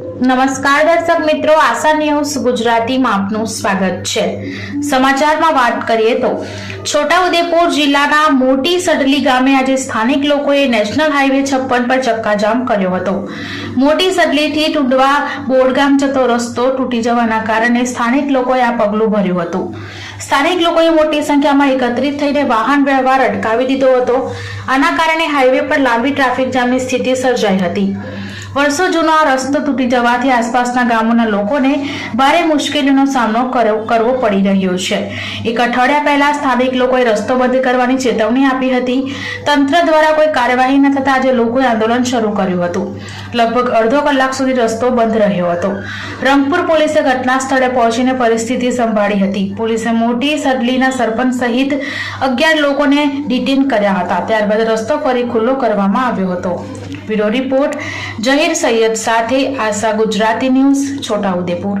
નમસ્કાર દર્શક મિત્રો, આશા ન્યૂઝ ગુજરાતીમાં આપનું સ્વાગત છે. સમાચારમાં વાત કરીએ તો, છોટાઉદેપુર જિલ્લાના મોટી સડલી ગામે આજે સ્થાનિક લોકોએ નેશનલ હાઈવે છપ્પન પર ચક્કાજામ કર્યો હતો. મોટી સડલીથી ટુંડવા બોડગામ જતો રસ્તો તૂટી જવાના કારણે સ્થાનિક લોકોએ આ પગલું ભર્યું હતું. સ્થાનિક લોકોએ મોટી સંખ્યામાં એકત્રિત થઈને વાહન વ્યવહાર અટકાવી દીધો હતો. આના કારણે હાઈવે પર લાંબી ટ્રાફિક જામની સ્થિતિ સર્જાઈ હતી. વર્ષો જૂનો આ રસ્તો તૂટી જવાથી આસપાસના ગામોના લોકોને ભારે મુશ્કેલીનો સામનો કરવો પડી રહ્યો છે. એક અઠવાડિયા પહેલા સ્થાનિક લોકોએ રસ્તો બંધ કરવાની ચેતવણી આપી હતી. તંત્ર દ્વારા કોઈ કાર્યવાહી ન થતા આજે લોકોએ આંદોલન શરૂ કર્યું હતું. લગભગ અડધો કલાક સુધી રસ્તો બંધ રહ્યો હતો. રંગપુર પોલીસે ઘટના સ્થળે પહોંચીને પરિસ્થિતિ સંભાળી હતી. પોલીસે મોટી સડલીના સરપંચ સહિત અગિયાર લોકોને ડિટેન કર્યા હતા. ત્યારબાદ રસ્તો ફરી ખુલ્લો કરવામાં આવ્યો હતો. બ્યુરો રિપોર્ટ જહીર સૈયદ સાથે આશા ગુજરાતી ન્યૂઝ છોટાઉદેપુર